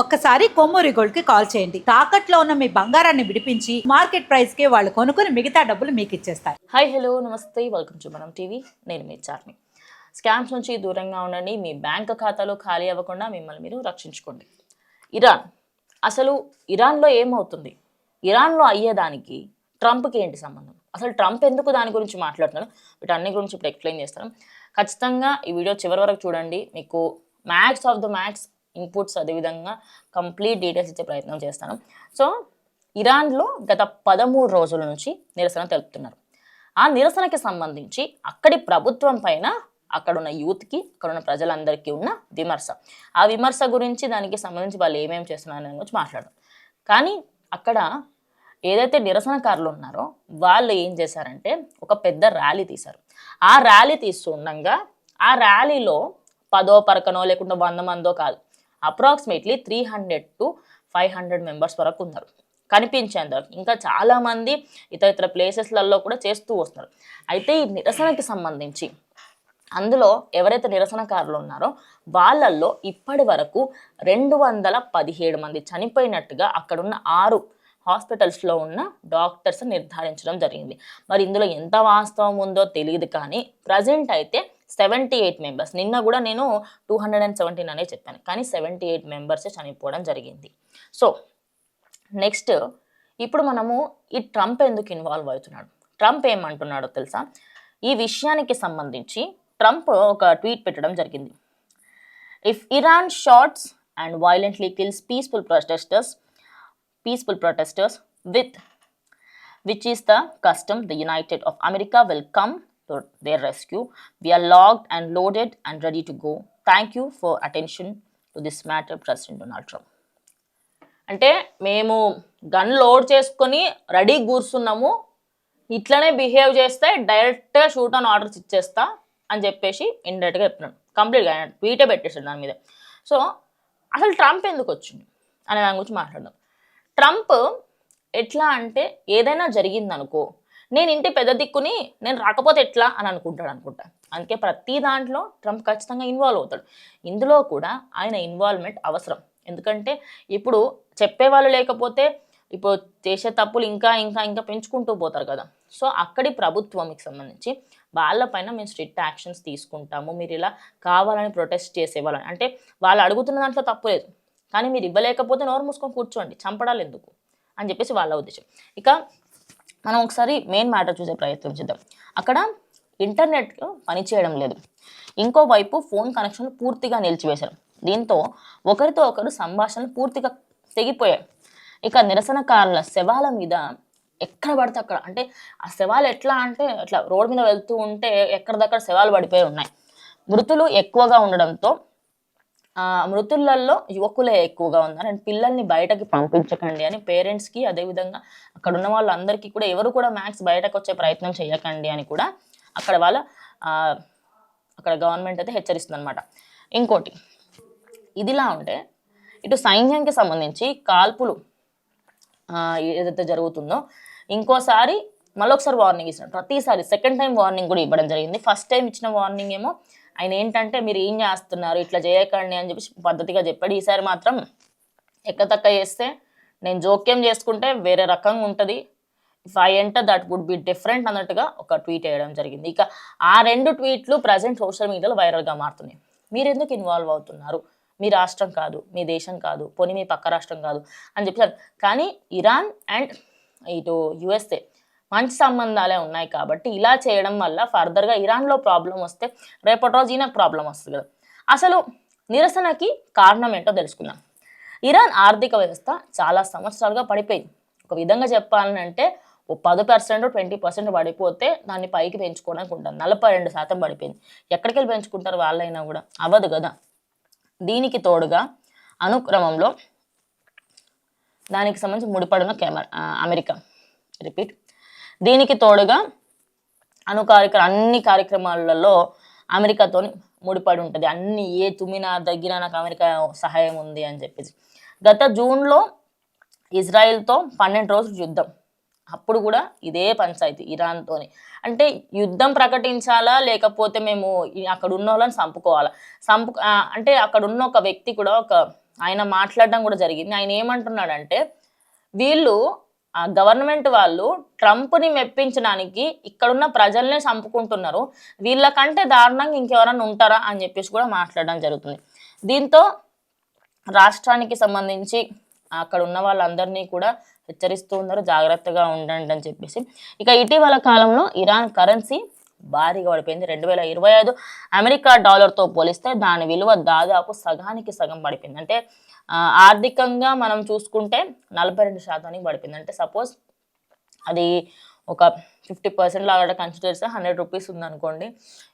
ఒక్కసారి కొమ్మూరి గోల్డ్కి కాల్ చేయండి. తాకట్లో ఉన్న మీ బంగారాన్ని విడిపించి మార్కెట్ ప్రైస్కి వాళ్ళు కొనుక్కుని మిగతా డబ్బులు మీకు ఇచ్చేస్తారు. హాయ్ హలో నమస్తే వెల్కమ్ టు మనం టీవీ. నేను మీ చార్మి. స్కామ్స్ నుంచి దూరంగా ఉండండి మీ బ్యాంక్ ఖాతాలో ఖాళీ అవ్వకుండా మిమ్మల్ని మీరు రక్షించుకోండి. ఇరాన్. అసలు ఇరాన్లో ఏమవుతుంది? ఇరాన్లో అయ్యేదానికి ట్రంప్కి ఏంటి సంబంధం? అసలు ట్రంప్ ఎందుకు దాని గురించి మాట్లాడుతున్నాడు వీటన్ని గురించి ఇప్పుడు ఎక్స్ప్లెయిన్ చేస్తాను. ఖచ్చితంగా ఈ వీడియో చివరి వరకు చూడండి. మీకు max of the max inputs అదేవిధంగా కంప్లీట్ డీటెయిల్స్ ఇచ్చే ప్రయత్నం చేస్తాను. సో ఇరాన్లో గత పదమూడు రోజుల నుంచి నిరసన తెలుపుతున్నారు. ఆ నిరసనకి సంబంధించి అక్కడి ప్రభుత్వం పైన అక్కడున్న యూత్కి అక్కడున్న ప్రజలందరికీ ఉన్న విమర్శ. ఆ విమర్శ గురించి దానికి సంబంధించి వాళ్ళు ఏమేమి చేస్తున్నారు అనే గురించి మాట్లాడడం కానీ అక్కడ ఏదైతే నిరసనకారులు ఉన్నారో వాళ్ళు ఏం చేశారంటే ఒక పెద్ద ర్యాలీ తీశారు. ఆ ర్యాలీ తీస్తుండగా ఆ ర్యాలీలో పదో పరకనో లేకుంటే వంద మందో కాదు approximately three hundred to five hundred members వరకు ఉన్నారు. కనిపించేంత ఇంకా చాలామంది ఇతర ఇతర ప్లేసెస్లలో కూడా చేస్తూ వస్తున్నారు. అయితే ఈ నిరసనకి సంబంధించి అందులో ఎవరైతే నిరసనకారులు ఉన్నారో వాళ్ళల్లో ఇప్పటి వరకు రెండు వందల పదిహేడు మంది చనిపోయినట్టుగా అక్కడున్న ఆరు హాస్పిటల్స్లో ఉన్న డాక్టర్స్ నిర్ధారించడం జరిగింది. మరి ఇందులో ఎంత వాస్తవం ఉందో తెలియదు కానీ ప్రజెంట్ అయితే సెవెంటీ ఎయిట్ మెంబర్స్ నిన్న కూడా నేను టూ హండ్రెడ్ అండ్ సెవెంటీన్ అనే చెప్పాను. కానీ సెవెంటీ ఎయిట్ మెంబర్సే చనిపోవడం జరిగింది. సో నెక్స్ట్ ఇప్పుడు మనము ఈ ట్రంప్ ఎందుకు ఇన్వాల్వ్ అవుతున్నాడు? ట్రంప్ ఏమంటున్నాడో తెలుసా? ఈ విషయానికి సంబంధించి ట్రంప్ ఒక ట్వీట్ పెట్టడం జరిగింది. If Iran shoots and violently kills peaceful protesters peaceful protesters with which is the custom the united of America will come their rescue. We are logged and loaded and ready to go. Thank you for attention to this matter president donald trump. అంటే మేము gun load చేసుకొని ready కూర్చున్నాము. ఇట్లనే behave చేస్తే డైరెక్ట్గా shoot on orders ఇచ్చేస్తా అని చెప్పేసి ఇండైరెక్ట్గా చెప్తున్నాడు. కంప్లీట్గా ట్వీటే పెట్టేసాడు దాని మీద. సో అసలు ట్రంప్ ఎందుకు వచ్చింది అనే దాని గురించి మాట్లాడదాం. ట్రంప్ ఎట్లా అంటే ఏదైనా జరిగిందనుకో నేను ఇంటి పెద్ద దిక్కుని నేను రాకపోతే ఎట్లా అని అనుకుంటాడు అనుకుంటా. అందుకే ప్రతి దాంట్లో ట్రంప్ ఖచ్చితంగా ఇన్వాల్వ్ అవుతాడు. ఇందులో కూడా ఆయన ఇన్వాల్వ్మెంట్ అవసరం. ఎందుకంటే ఇప్పుడు చెప్పేవాళ్ళు లేకపోతే ఇప్పుడు చేసే తప్పులు ఇంకా ఇంకా ఇంకా పెంచుకుంటూ పోతారు కదా. సో అక్కడి ప్రభుత్వంకి సంబంధించి వాళ్ళపైన మేము స్ట్రిక్ట్ యాక్షన్స్ తీసుకుంటాము. మీరు ఇలా కావాలని ప్రొటెస్ట్ చేసేవాళ్ళని. అంటే వాళ్ళు అడుగుతున్న దాంట్లో తప్పు లేదు. కానీ మీరు ఇవ్వలేకపోతే నోరు మూసుకొని కూర్చోండి. చంపడాలు ఎందుకు? అని చెప్పేసి వాళ్ళ ఉద్దేశం. ఇక మనం ఒకసారి మెయిన్ మ్యాటర్ చూసే ప్రయత్నం చేద్దాం. అక్కడ ఇంటర్నెట్ పనిచేయడం లేదు. ఇంకోవైపు ఫోన్ కనెక్షన్ పూర్తిగా నిలిచివేశారు. దీంతో ఒకరితో ఒకరు సంభాషణలు పూర్తిగా తెగిపోయాయి. ఇక నిరసనకారుల శవాల మీద ఎక్కడ పడితే అక్కడ అంటే ఆ శవాలు ఎట్లా అంటే అట్లా రోడ్డు మీద వెళ్తూ ఉంటే ఎక్కడిదక్కడ శవాలు పడిపోయి ఉన్నాయి. మృతులు ఎక్కువగా ఉండడంతో మృతులలో యువకులే ఎక్కువగా ఉన్నారు. అండ్ పిల్లల్ని బయటకి పంపించకండి అని పేరెంట్స్కి అదేవిధంగా అక్కడ ఉన్న వాళ్ళందరికీ కూడా ఎవరు కూడా మ్యాథ్స్ బయటకు వచ్చే ప్రయత్నం చేయకండి అని కూడా అక్కడ వాళ్ళ అక్కడ గవర్నమెంట్ అయితే హెచ్చరిస్తుంది అనమాట ఇంకోటి ఇదిలా ఉంటే ఇటు సైన్యానికి సంబంధించి కాల్పులు ఏదైతే జరుగుతుందో ఇంకోసారి మళ్ళొకసారి వార్నింగ్ ఇచ్చినాడు ప్రతిసారి సెకండ్ టైం వార్నింగ్ కూడా ఇవ్వడం జరిగింది. ఫస్ట్ టైం ఇచ్చిన వార్నింగ్ ఏమో ఆయన ఏంటంటే మీరు ఏం చేస్తున్నారు? ఇట్లా చేయకండి అని చెప్పి పద్ధతిగా చెప్పాడు. ఈసారి మాత్రం ఎక్కతక్క చేస్తే నేను జోక్యం చేసుకుంటే వేరే రకంగా ఉంటుంది. If I enter that would be different అన్నట్టుగా ఒక ట్వీట్ వేయడం జరిగింది. ఇక ఆ రెండు ట్వీట్లు ప్రజెంట్ సోషల్ మీడియాలో వైరల్గా మారుతున్నాయి. మీరు ఎందుకు ఇన్వాల్వ్ అవుతున్నారు? మీ రాష్ట్రం కాదు మీ దేశం కాదు పోనీ మీ పక్క రాష్ట్రం కాదు అని చెప్పారు. కానీ ఇరాన్ అండ్ ఇటు యుఎస్ఏ మంచి సంబంధాలే ఉన్నాయి కాబట్టి ఇలా చేయడం వల్ల ఫర్దర్గా ఇరాన్లో ప్రాబ్లం వస్తే రేపటి రోజు ఈయనకు ప్రాబ్లం వస్తుంది కదా. అసలు నిరసనకి కారణం ఏంటో తెలుసుకుందాం. ఇరాన్ ఆర్థిక వ్యవస్థ చాలా సంవత్సరాలుగా పడిపోయింది. ఒక విధంగా చెప్పాలంటే ఓ పది పర్సెంట్ ట్వంటీ పర్సెంట్ పడిపోతే దాన్ని పైకి పెంచుకోవడానికి ఉంటుంది. నలభై రెండు శాతం పడిపోయింది. ఎక్కడికి వెళ్ళి పెంచుకుంటారు వాళ్ళైనా కూడా? అవ్వదు కదా. దీనికి తోడుగా అనుక్రమంలో దానికి సంబంధించి ముడిపడిన కెమెరా అమెరికా. రిపీట్. దీనికి తోడుగా అణు కార్యక్రమ అన్ని కార్యక్రమాలలో అమెరికాతో ముడిపడి ఉంటుంది. అన్ని ఏ తుమ్మినా దగ్గర నాకు అమెరికా సహాయం ఉంది అని చెప్పేసి. గత జూన్లో ఇజ్రాయెల్తో పన్నెండు రోజులు యుద్ధం. అప్పుడు కూడా ఇదే పంచాయతీ ఇరాన్తోని. అంటే యుద్ధం ప్రకటించాలా? లేకపోతే మేము అక్కడ ఉన్న వాళ్ళని చంపుకోవాలా చంపు అంటే అక్కడ ఉన్న ఒక వ్యక్తి కూడా ఒక ఆయన మాట్లాడడం కూడా జరిగింది. ఆయన ఏమంటున్నాడంటే వీళ్ళు ఆ గవర్నమెంట్ వాళ్ళు ట్రంప్ని మెప్పించడానికి ఇక్కడున్న ప్రజల్నే చంపుకుంటున్నారు. వీళ్ళకంటే దారుణంగా ఇంకెవరన్నా ఉంటారా అని చెప్పేసి కూడా మాట్లాడడం జరుగుతుంది. దీంతో రాష్ట్రానికి సంబంధించి అక్కడ ఉన్న వాళ్ళందరినీ కూడా హెచ్చరిస్తూ ఉన్నారు. జాగ్రత్తగా ఉండండి అని చెప్పేసి. ఇక ఇటీవల కాలంలో ఇరాన్ కరెన్సీ భారీగా పడిపోయింది. రెండు వేల ఇరవై ఐదు అమెరికా డాలర్తో పోలిస్తే దాని విలువ దాదాపు సగానికి సగం పడిపోయింది. అంటే ఆర్థికంగా మనం చూసుకుంటే నలభై రెండు శాతానికి పడిపోయింది. అంటే సపోజ్ అది ఒక ఫిఫ్టీ పర్సెంట్ లాగా కన్సిడర్ చేస్తే హండ్రెడ్ రూపీస్ ఉందనుకోండి.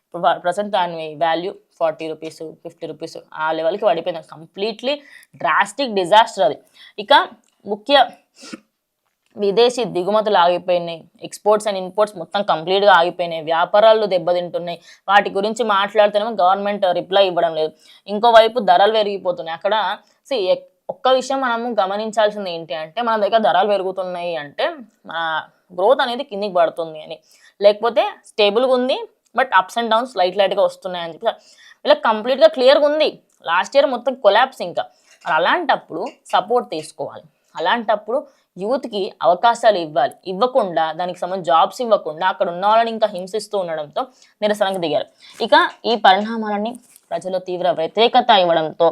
ఇప్పుడు ప్రజెంట్ దాని value forty rupees fifty rupees ఆ లెవెల్కి పడిపోయింది. కంప్లీట్లీ డ్రాస్టిక్ డిజాస్టర్ అది. ఇక ముఖ్య విదేశీ దిగుమతులు ఆగిపోయినాయి. ఎక్స్పోర్ట్స్ అండ్ ఇంపోర్ట్స్ మొత్తం కంప్లీట్గా ఆగిపోయినాయి. వ్యాపారాలు దెబ్బతింటున్నాయి. వాటి గురించి మాట్లాడితేనేమో గవర్నమెంట్ రిప్లై ఇవ్వడం లేదు. ఇంకోవైపు ధరలు పెరిగిపోతున్నాయి. అక్కడ సి ఒక్క విషయం మనము గమనించాల్సింది ఏంటి అంటే మన దగ్గర ధరలు పెరుగుతున్నాయి అంటే మన గ్రోత్ అనేది కిందికి పడుతుంది అని. లేకపోతే స్టేబుల్గా ఉంది but ups and downs light లైట్గా వస్తున్నాయి అని చెప్పి. ఇలా కంప్లీట్గా క్లియర్గా ఉంది. లాస్ట్ ఇయర్ మొత్తం కొలాప్స్ ఇంకా. అలాంటప్పుడు సపోర్ట్ తీసుకోవాలి. అలాంటప్పుడు యూత్కి అవకాశాలు ఇవ్వాలి. ఇవ్వకుండా దానికి సంబంధించి జాబ్స్ ఇవ్వకుండా అక్కడ ఉన్న వాళ్ళని ఇంకా హింసిస్తూ ఉండడంతో నిరసనకు దిగారు. ఇక ఈ పరిణామాలన్నీ ప్రజలు తీవ్ర వ్యతిరేకత ఇవ్వడంతో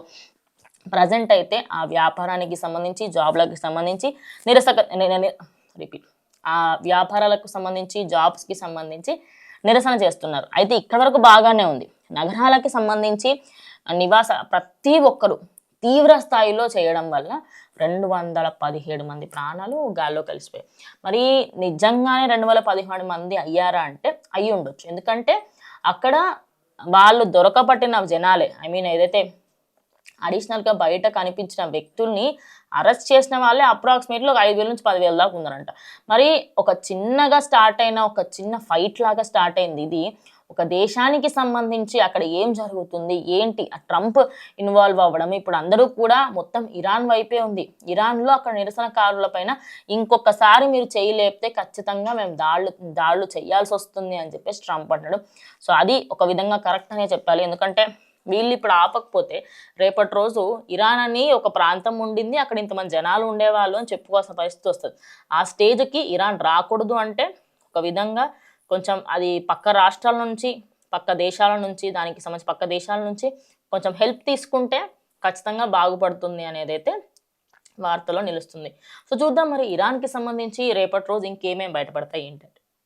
ప్రజెంట్ అయితే ఆ వ్యాపారానికి సంబంధించి జాబ్లకు సంబంధించి నిరసక రిపీట్ ఆ వ్యాపారాలకు సంబంధించి జాబ్స్కి సంబంధించి నిరసన చేస్తున్నారు. అయితే ఇక్కడ వరకు బాగానే ఉంది. నగరాలకి సంబంధించి నివాస ప్రతి ఒక్కరు తీవ్ర స్థాయిలో చేయడం వల్ల రెండు వందల పదిహేడు మంది ప్రాణాలు గాల్లో కలిసిపోయాయి. మరి నిజంగానే రెండు వందల పదిహేడు మంది అయ్యారా అంటే అయ్యి ఉండొచ్చు ఎందుకంటే అక్కడ వాళ్ళు దొరకబట్టిన జనాలే. ఐ మీన్ ఏదైతే అడిషనల్గా బయట కనిపించిన వ్యక్తుల్ని అరెస్ట్ చేసిన వాళ్ళే అప్రాక్సిమేట్లీ ఒక ఐదు వేల నుంచి పదివేల దాకా ఉన్నారంట. మరి ఒక చిన్నగా స్టార్ట్ అయిన ఒక చిన్న ఫైట్ లాగా స్టార్ట్ అయింది ఇది. ఒక దేశానికి సంబంధించి అక్కడ ఏం జరుగుతుంది ఏంటి? ఆ ట్రంప్ ఇన్వాల్వ్ అవ్వడం ఇప్పుడు అందరూ కూడా మొత్తం ఇరాన్ వైపే ఉంది. ఇరాన్లో అక్కడ నిరసనకారుల పైన ఇంకొకసారి మీరు చేయలేపితే ఖచ్చితంగా మేము దాళ్ళు దాళ్ళు చేయాల్సి వస్తుంది అని చెప్పేసి ట్రంప్ అంటాడు సో అది ఒక విధంగా కరెక్ట్ అనే చెప్పాలి. ఎందుకంటే వీళ్ళు ఇప్పుడు ఆపకపోతే రేపటి రోజు ఇరాన్ అని ఒక ప్రాంతం ఉండింది అక్కడ ఇంతమంది జనాలు ఉండేవాళ్ళు అని చెప్పుకోవాల్సిన పరిస్థితి వస్తుంది. ఆ స్టేజ్కి ఇరాన్ రాకూడదు అంటే ఒక విధంగా కొంచెం అది పక్క రాష్ట్రాల నుంచి పక్క దేశాల నుంచి దానికి సంబంధించి పక్క దేశాల నుంచి కొంచెం హెల్ప్ తీసుకుంటే ఖచ్చితంగా బాగుపడుతుంది అనేది అయితే వార్తలో నిలుస్తుంది. సో చూద్దాం మరి ఇరాన్కి సంబంధించి రేపటి రోజు ఇంకేమేమి బయటపడతాయి ఏంటంటే